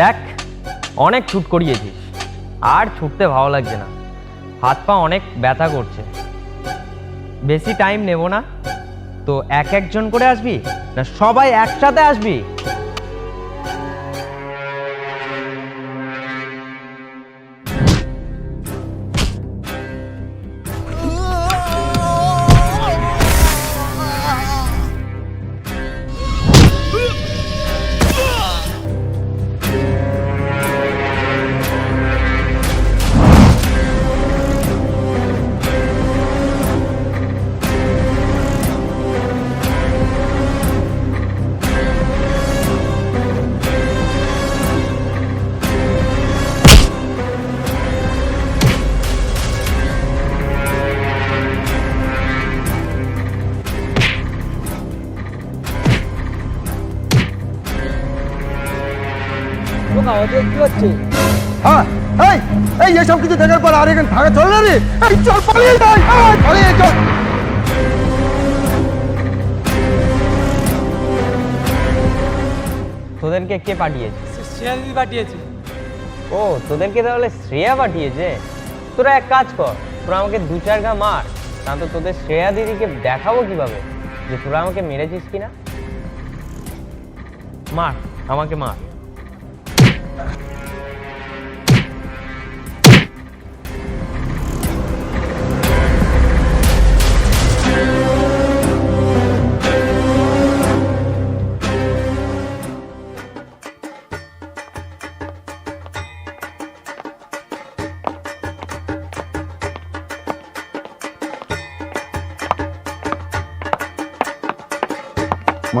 দেখ, অনেক ছুট করিয়েছিস, আর ছুটতে ভালো লাগছে না। হাত পা অনেক ব্যথা করছে। বেশি টাইম নেব না। তো এক একজন করে আসবি, না সবাই একসাথে আসবি? হ্যাঁ এই এই এসব কিছু দেখার পর আর এখানে থাকা চলে না রে। এই চল পালিয়ে যাই। পালিয়ে চল। তোদেরকে কে পাঠিয়েছে? শ্রেয়া পাঠিয়েছে। ও তোদেরকে তাহলে শ্রেয়া পাঠিয়েছে? তোরা এক কাজ কর তোরা আমাকে দু চার ঘা মার না তো তোদের শ্রেয়া দিদিকে দেখাবো কীভাবে? যে তোরা আমাকে মেরেছিস কিনা? মার আমাকে মার।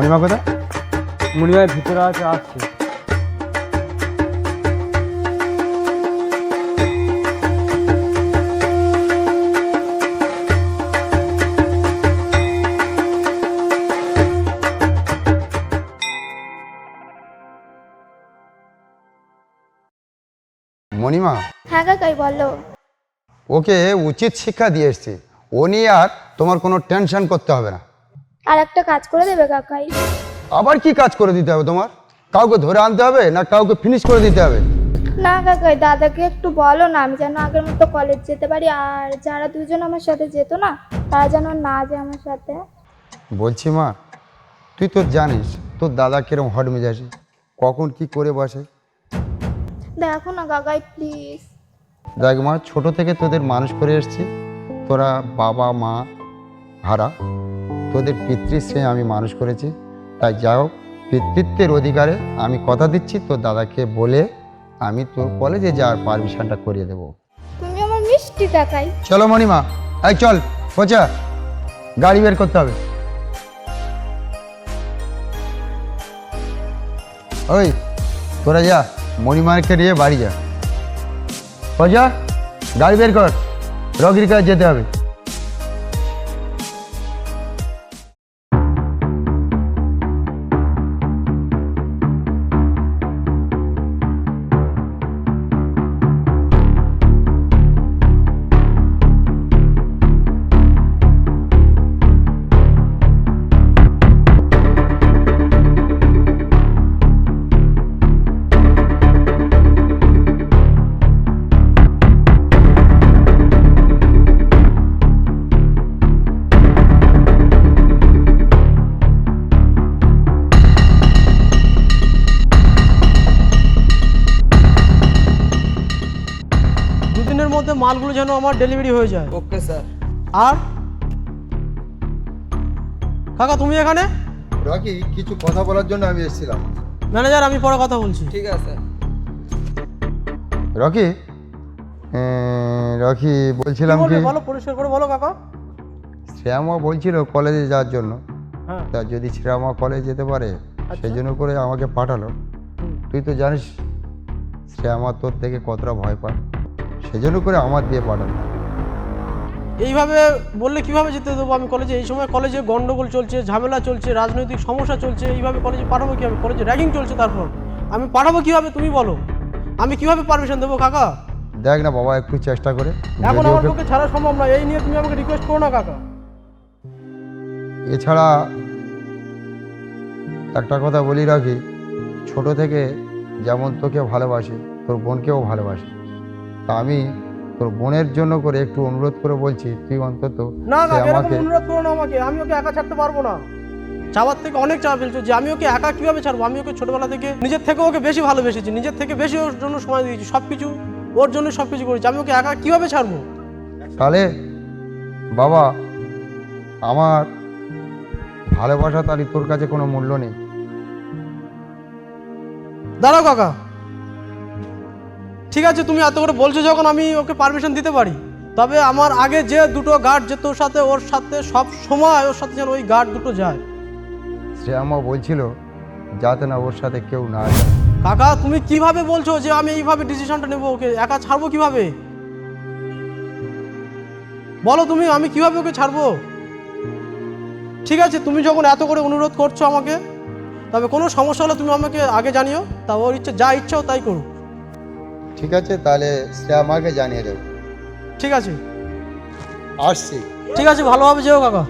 মণিমা কোথা মনিমায় ভিতরে আছে আসছে। মণিমা। হ্যাঁ কাকাই বলো। ওকে উচিত শিক্ষা দিয়ে এসছি। ও নিয়ে আর তোমার কোনো টেনশন করতে হবে না। আর একটা কাজ করে দেবে কাকাই। আবার কি কাজ করে দিতে হবে তোমার? কাউকে ধরে আনতে হবে না কাউকে ফিনিশ করে দিতে হবে? না কাকাই দাদাকে একটু বলো না আমি যেন আগের মতো কলেজ যেতে পারি আর যারা দুজন আমার সাথে যেত না তারা যেন না যায় আমার সাথে। বলছি মা তুই তো জানিস তোর দাদা কিরম হট মেজাজি। কখন কি করে বসে? দেখো না কাকাই প্লিজ দেখ মা ছোট থেকে তোদের মানুষ করে এসছি। তোরা বাবা মা হারা তোদের পিতৃশ্রী আমি মানুষ করেছি। তাই যাই হোক পিতৃত্বের অধিকারে আমি কথা দিচ্ছি। তোর দাদাকে বলে আমি তোর কলেজে যাওয়ার পারমিশনটা করিয়ে দেবো। তুমি আমার মিষ্টি কাকাই চলো মণিমা এই চল পচা গাড়ি বের করতে হবে। ওই তোরা যা মণিমাকে নিয়ে বাড়ি যা। পচা গাড়ি বের কর। রগির কাছে যেতে হবে। মালগুলো যেন আমার ডেলিভারি হয়ে যায়। ওকে স্যার আর? কাকা তুমি এখানে? রকি কিছু কথা বলার জন্য আমি এসেছিলাম। ম্যানেজার আমি পরে কথা বলছি। ঠিক আছে। রকি? রকি বলছিলাম কি বলো পরিষ্কার করে বলো কাকা। শ্যামা বলছিল কলেজে যাওয়ার জন্য। হ্যাঁ। তা যদি শ্রীরামা কলেজ যেতে পারে সেই জন্য করে আমাকে পাঠালো। তুই তো জানিস শ্রীরামা তোর থেকে কতটা ভয় পায়। সেই জন্য করে আমার দিয়ে পাঠালো এইভাবে বললে কীভাবে যেতে দেবো আমি কলেজে এই সময় কলেজে গন্ডগোল চলছে ঝামেলা চলছে রাজনৈতিক সমস্যা চলছে এইভাবে কলেজে পাঠাবো কীভাবে কলেজে র্যাগিং চলছে তারপর। আমি পাঠাবো কীভাবে তুমি বলো। আমি কীভাবে পারমিশন দেবো কাকা? দেখ না বাবা একটু চেষ্টা করে। এখন আমার পক্ষে ছাড়া সম্ভব না এই নিয়ে তুমি আমাকে রিকোয়েস্ট করো না কাকা। এছাড়া একটা কথা বলি রাখি ছোট থেকে যেমন তোকে ভালোবাসে তোর বোনকেও ভালোবাসে। তা আমি তোর বোনের জন্য করে একটু অনুরোধ করে বলছি তুই অন্তত না না আমাকে অনুরোধ করো না আমাকে আমি ওকে একা ছাড়তে পারব না। চাওয়ার থেকে অনেক চাওয়া ফেলছো যে আমি ওকে একা কীভাবে ছাড়বো? আমি ওকে ছোটবেলা থেকে নিজের থেকে ওকে বেশি ভালোবেসেছি নিজের থেকে বেশি ওর জন্য সময় দিয়েছি সব কিছু ওর জন্য সব কিছু করেছি আমি ওকে একা কীভাবে ছাড়বো? তাহলে বাবা আমার ভালোবাসা তাহলে তোর কাছে কোনো মূল্য নেই। দাঁড়াও কাকা। ঠিক আছে তুমি এত করে বলছো যখন আমি ওকে পারমিশন দিতে পারি। তবে আমার আগে যে দুটো গার্ড যেত ওর সাথে ওর সাথে সব সময় ওর সাথে যেন ওই গার্ড দুটো যায়। শ্রেয়ামা বলছিল যাতে না ওর সাথে কেউ না যায়। কাকা তুমি কীভাবে বলছো যে আমি এইভাবে ডিসিশনটা নেব ওকে? একা ছাড়বো কীভাবে? বলো তুমি আমি কীভাবে ওকে ছাড়বো? ঠিক আছে তুমি যখন এত করে অনুরোধ করছ আমাকে তবে কোনো সমস্যা হলে তুমি আমাকে আগে জানিও। তা ওর ইচ্ছে যা ইচ্ছা ও তাই করুক। ঠিক আছে? তাহলে সে আমাকে জানিয়ে দেবো ঠিক আছে। আসছি। ঠিক আছে ভালোভাবে যেও কাকা।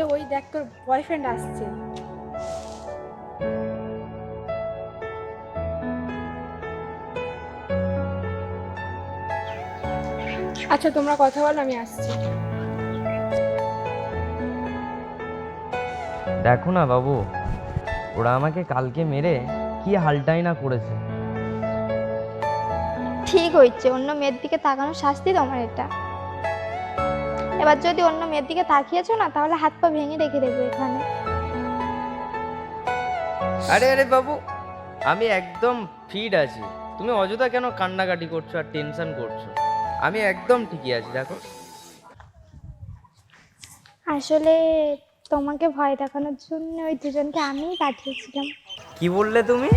এ ওই দেখ তোর বয়ফ্রেন্ড আসছে। আচ্ছা তোমরা কথা বলো আমি আসছি। দেখো না বাবু ওরা আমাকে কালকে মেরে কি হালটাই না করেছে। ঠিক হয়েছে অন্য মেয়ের দিকে তাকানোর শাস্তি তোমার এটা। এবার যদি অন্য মেয়ের দিকে তাকিয়েছো না তাহলে হাত পা ভেঙে রেখে দেবো এখানে। আরে আরে বাবু আমি একদম ফিট আছি। তুমি অযথা কেন কান্নাকাটি করছ আর টেনশন করছ? আমি একদম ঠিকই আছি দেখো। আসলে তোমাকে ভয় দেখানোর জন্য ওই দুজনকে আমিই পাঠিয়েছিলাম। কি বললে তুমি?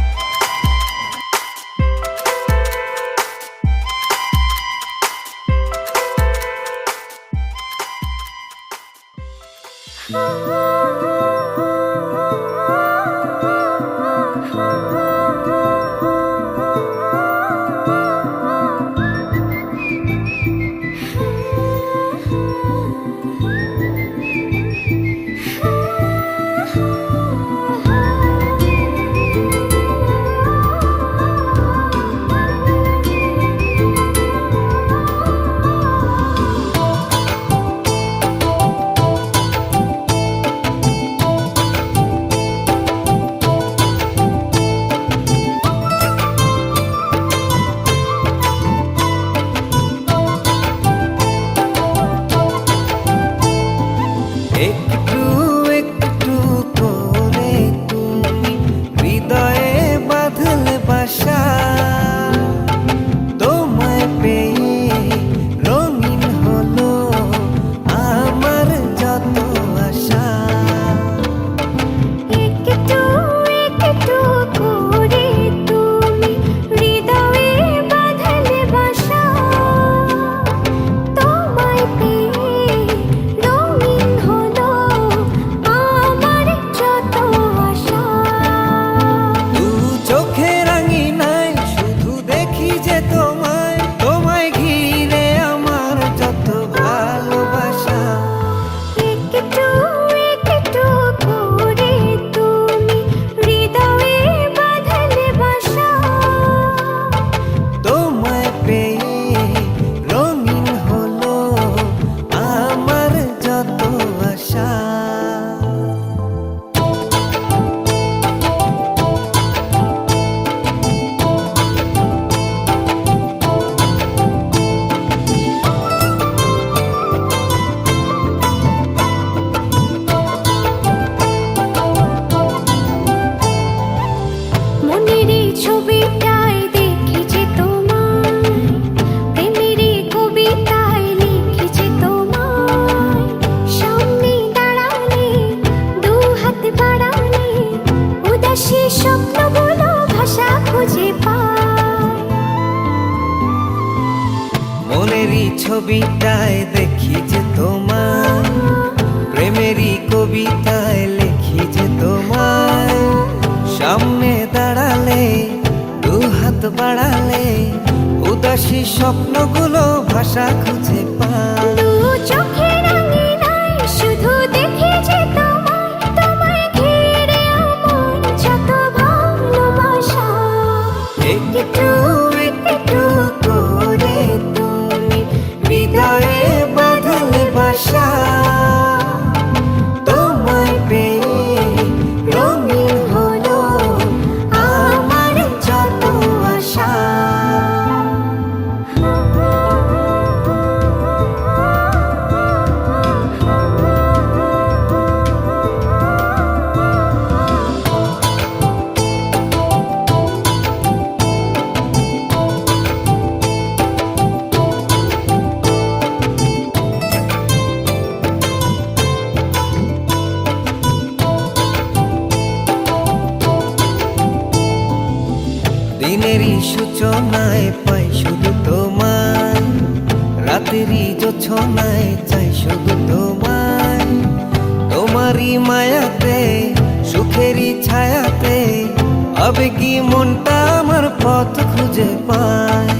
ভাষা খুঁজে পায় সূচনায় পাই শুধু তোমায়। রাতেরই যোছনায় চাই শুধু তোমায়। তোমারই মায়াতে, সুখেরই ছায়াতে আবেগী মনটা আমার পথ খুঁজে পায়।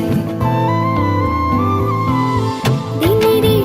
দিনেরই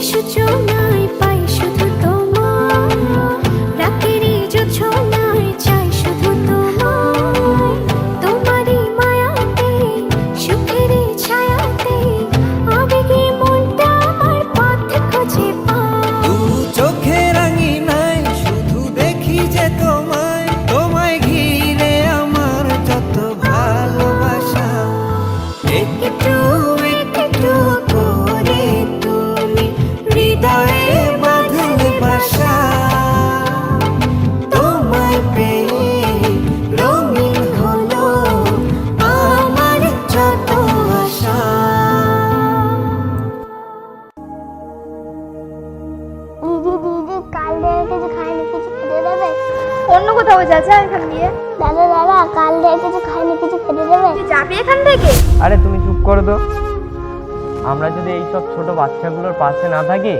ছোট বাচ্চাগুলোর পাশে না থাকে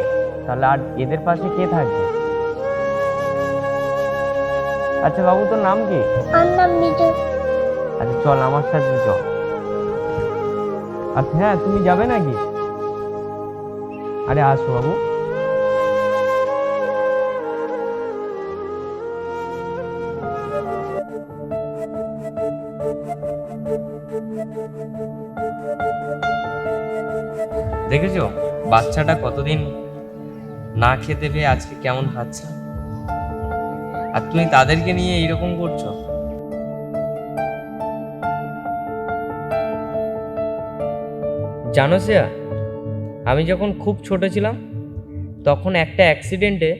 তাহলে আর এদের পাশে কে থাকবে? আচ্ছা বাবু তোর নাম কি? আমার নাম মিঠু। আচ্ছা চল আমার সাথে চল। আচ্ছা হ্যাঁ তুমি যাবে নাকি? আরে আসো বাবু। দেখেছ? বাচ্চাটা কতদিন না খেতে পেয়ে আজকে কেমন খাচ্ছে আর তুমি তাদেরকে নিয়ে এইরকম করছ? জানো শ্রেয়া, আমি যখন খুব ছোট ছিলাম, তখন একটা অ্যাক্সিডেন্টে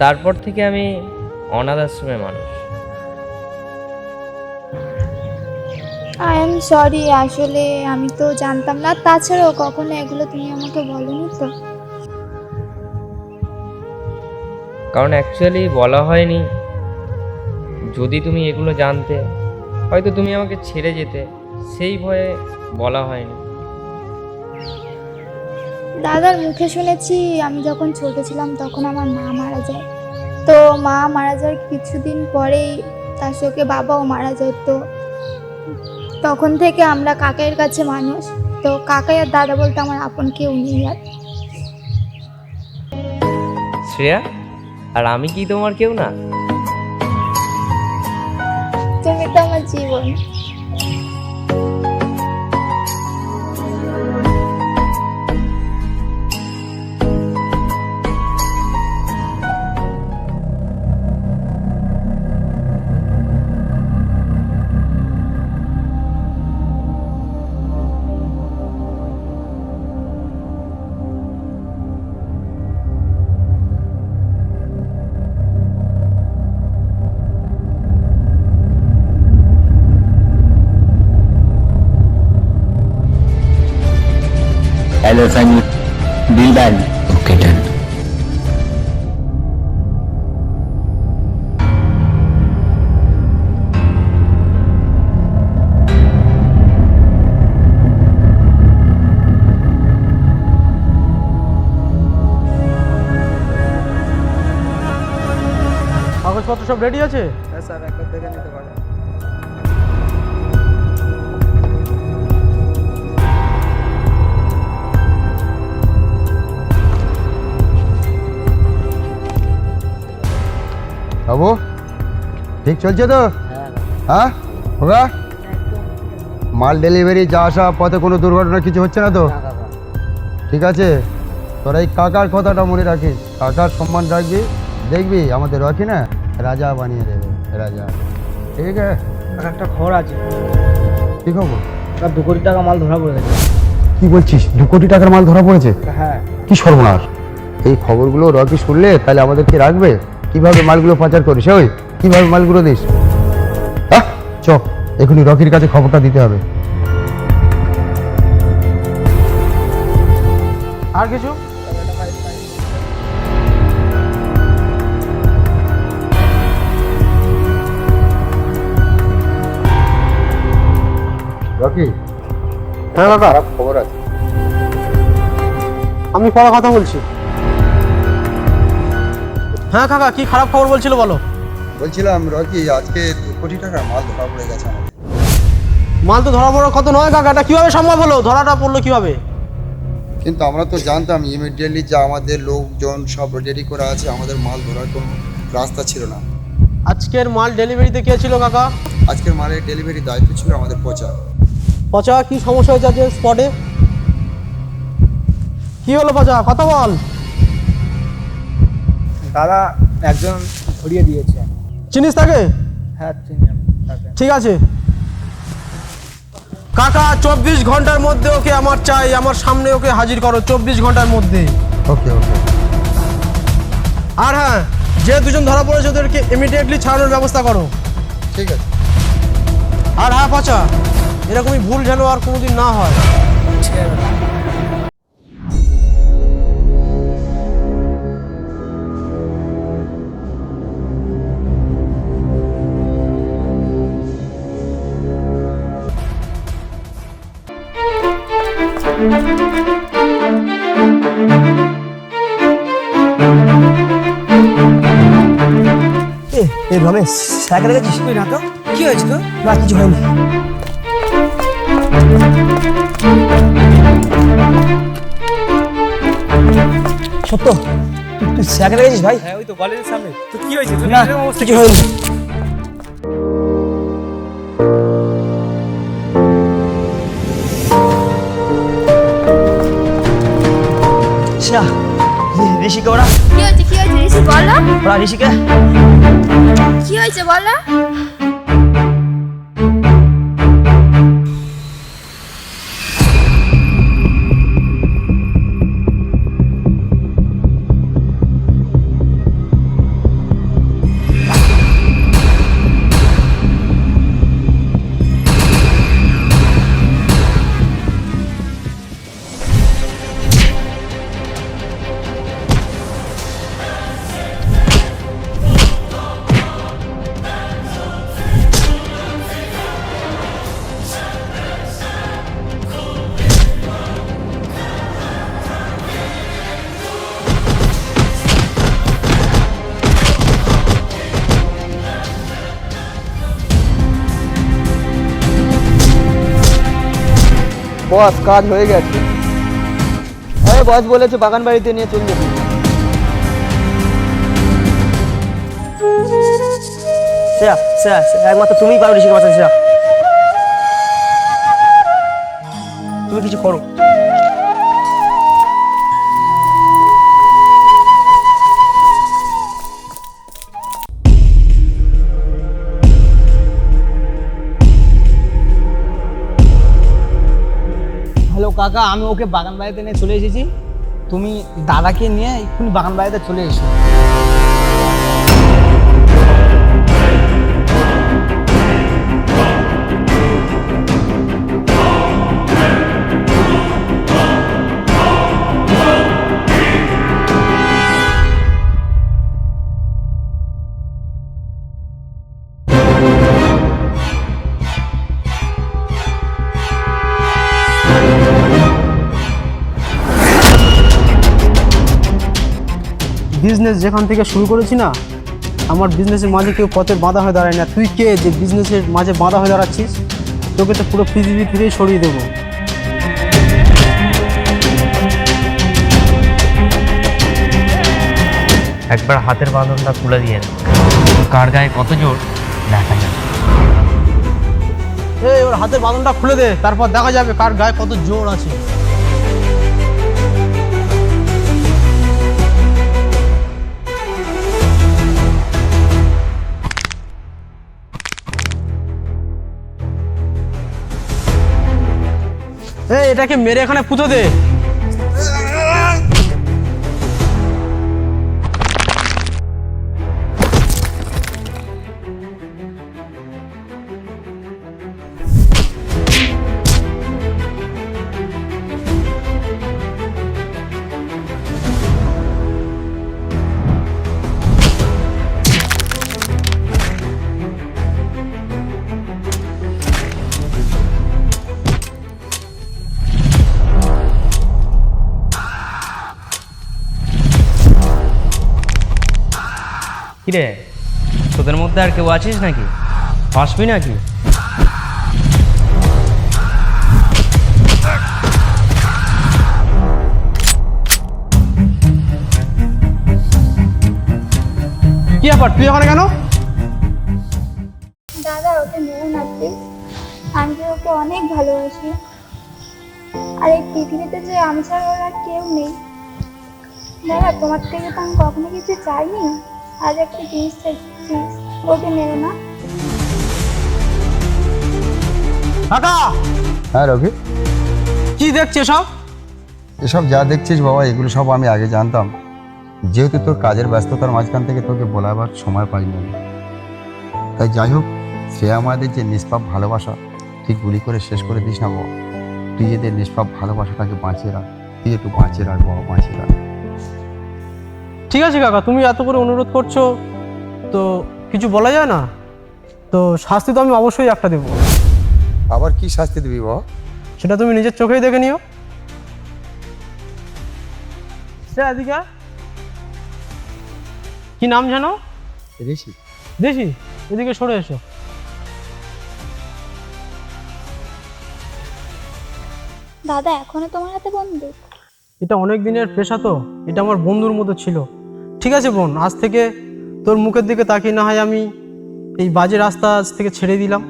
তারপর থেকে আমি অনাথ আশ্রমে মানুষ। আই এম সরি আসলে আমি তো জানতাম না। তাছাড়াও কখনো এগুলো তুমি আমাকে বলনি তো? কারণ অ্যাকচুয়ালি বলা হয়নি। যদি তুমি এগুলো জানতে হয়তো তুমি আমাকে ছেড়ে যেতে। সেই ভয়ে বলা হয়নি। দাদার মুখে শুনেছি আমি যখন ছোট ছিলাম তখন আমার মা মারা যায়। তো মা মারা যাওয়ার কিছুদিন পরেই তার সঙ্গে বাবাও মারা যায়। তো তখন থেকে আমরা কাকাইয়ের কাছে মানুষ। তো কাকাই আর দাদা বলতে আমার আপন কেউ নেই আর। শ্রেয়া আর আমি কি তোমার কেউ না? তুমি তো আমার জীবন। Hello, Sunny. Deal done. Okay, done. কাগজপত্র সব রেডি আছে হ্যাঁ স্যার এখন থেকে বাবু ঠিক চলছে তো? হ্যাঁ হোগা মাল ডেলিভারি যা আসা পথে কোনো দুর্ঘটনা কিছু হচ্ছে না তো? ঠিক আছে? তোরা এই কাকার কথাটা মনে রাখিস। কাকার সম্মান রাখবি। দেখবি আমাদের রকি না রাজা বানিয়ে দেবে রাজা। ঠিক আছে? একটা খবর আছে। কি খবর? দু কোটি টাকা মাল ধরা পড়ে গেছে। কি বলছিস? দু কোটি টাকার মাল ধরা পড়েছে? হ্যাঁ। কি সর্বনাশ। এই খবরগুলো রকি শুনলে তাহলে আমাদের কি রাখবে? কীভাবে মালগুলো পাচার করিস? ওই কীভাবে মালগুলো দিস? হ্যাঁ চ এখনই রকির কাছে খবরটা দিতে হবে। আর কিছু? রকি? হ্যাঁ খারাপ খবর আছে। আমি পরে কথা বলছি। হ্যাঁ কাকা কি খারাপ খবর বলছিল বলো? বলছিলাম রকি আজকে দু কোটি টাকার মাল ধরা পড়ে গেছে আমাদের। মাল তো ধরা পড়ার কত নয় কাকা এটা কীভাবে সম্ভব হলো? ধরাটা পড়ল কীভাবে? কিন্তু আমরা তো জানতাম ইমিডিয়েটলি যে আমাদের লোকজন সব রেডি করা আছে আমাদের মাল ধরার কোনো রাস্তা ছিল না। আজকের মাল ডেলিভারিতে কে ছিল কাকা? আজকের মালের ডেলিভারি দায়িত্ব ছিল আমাদের পচা। পচা কি সমস্যা হয়েছে আজকে স্পটে কি হলো পচা? কথা বল। দাদা একজন ধরিয়ে দিয়েছে। চিনিস তাকে? হ্যাঁ চিনি আমি তাকে। ঠিক আছে। কাকা চব্বিশ ঘণ্টার মধ্যে ওকে আমার চাই আমার সামনে ওকে হাজির করো চব্বিশ ঘণ্টার মধ্যে। ওকে ওকে। আর হ্যাঁ যে দুজন ধরা পড়েছে ওদেরকে ইমিডিয়েটলি ছাড়ানোর ব্যবস্থা করো। ঠিক আছে। আর হ্যাঁ পচা এরকমই ভুল যেন আর কোনোদিন না হয়। এ রমেশ সাইকেলে গেছিস না তো। কি হয়েছে তো না কিছু হয়নি। সত্য তুই তুই সাইকেলে গেছিস ভাই? হ্যাঁ ওই তো কলেজের সামনে। তো কি হয়েছে? না কিছু হয়নি। ঋষিকে ওরা কি হয়েছে কি হয়েছে? ঋষি বলো। ওরা ঋষিকে কি হয়েছে বলো? বস, কাজ হয়ে গেছে। আরে বস বলেছে বাগান বাড়িতে নিয়ে চলে যেতে শ্রেয়া একমাত্র তুমিই পারো ঋষিকে বাঁচাতে তুমি কিছু করো। হ্যালো কাকা, আমি ওকে বাগান বাড়িতে নিয়ে চলে এসেছি। তুমি দাদাকে নিয়ে এক্ষুনি বাগান বাড়িতে চলে এসো। বিজনেস যেখান থেকে শুরু করেছি না আমার বিজনেসের মাঝে কেউ পথের বাধা হয়ে দাঁড়ায় না। তুই কে? যে বিজনেসের মাঝে বাধা হয়ে দাঁড়াচ্ছিস তোকে তো পুরো পৃথিবী থেকেই সরিয়ে দেবো। একবার হাতের বাঁধনটা খুলে দিয়ে কার গায়ে কত জোর দেখা যাবে এই ওর হাতের বাঁধনটা খুলে দে তারপর দেখা যাবে কার গায়ে কত জোর আছে। এই এটাকে মেরে এখানে পুঁতো দে। কিরে তোদের মধ্যে আর কেউ আছিস নাকি? আসবি নাকি? কি ব্যাপার তুই এখানে কেন? দাদা ওকে মেরো না প্লিজ আমি ওকে অনেক ভালোবাসি। আর এই পৃথিবীতে যে আমি ছাড়া ওর আর কেউ নেই। দাদা তোমার থেকে তো আমি কখনো কিছু চাইনি। আজ একটা জিনিস ওকে মেরো না কাকা! হ্যাঁ রবি কি দেখছে সব এসব যা দেখছিস বাবা এগুলো সব আমি আগে জানতাম। যেহেতু তোর কাজের ব্যস্ততার মাঝখান থেকে তোকে বলাবার সময় পাইনি আমি। তাই যাই হোক সে আমাদের যে নিষ্পাপ ভালোবাসা ঠিক গুলি করে শেষ করে দিস না বাবা। তুই এদের নিষ্পাপ ভালোবাসাটাকে বাঁচিয়ে রাখ তুই একটু বাঁচিয়ে রাখ বাবা বাঁচিয়ে রাখ। ঠিক আছে কাকা তুমি এত করে অনুরোধ করছ তো কিছু বলা যায় না? তো শাস্তি তো আমি অবশ্যই একটা দেবো। আবার কি শাস্তি দিবি বাবা সেটা তুমি নিজের চোখেই দেখে নিও। সে এদিকে আয়। কি নাম জানো ঋষি। দেখি এদিকে সরে এসো। দাদা এখনও তোমার হাতে বন্দুক? এটা অনেক দিনের পেশা তো এটা আমার বন্ধুর মতো ছিল। ঠিক আছে বোন আজ থেকে তোর মুখের দিকে তাকিয়ে না হয় আমি এই বাজে রাস্তা আজ থেকে ছেড়ে দিলাম।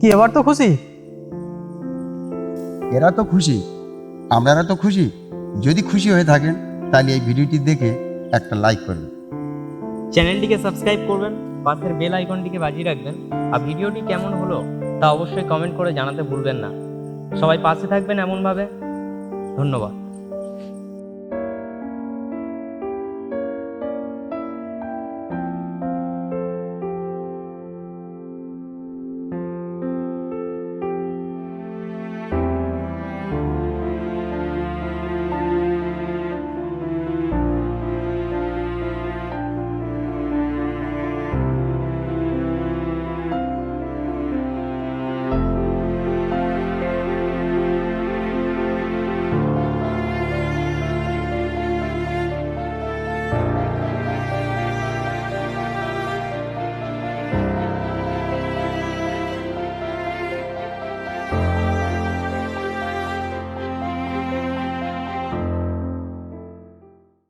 কি এবার তো খুশি? এরা তো খুশি আপনারা তো খুশি। যদি খুশি হয়ে থাকেন তাহলে এই ভিডিওটি দেখে একটা লাইক করবেন। চ্যানেলটিকে সাবস্ক্রাইব করবেন পাশের বেল আইকনটিকে বাজিয়ে রাখবেন। আর ভিডিওটি কেমন হলো তা অবশ্যই কমেন্ট করে জানাতে ভুলবেন না। সবাই পাশে থাকবেন এমনভাবে। ধন্যবাদ।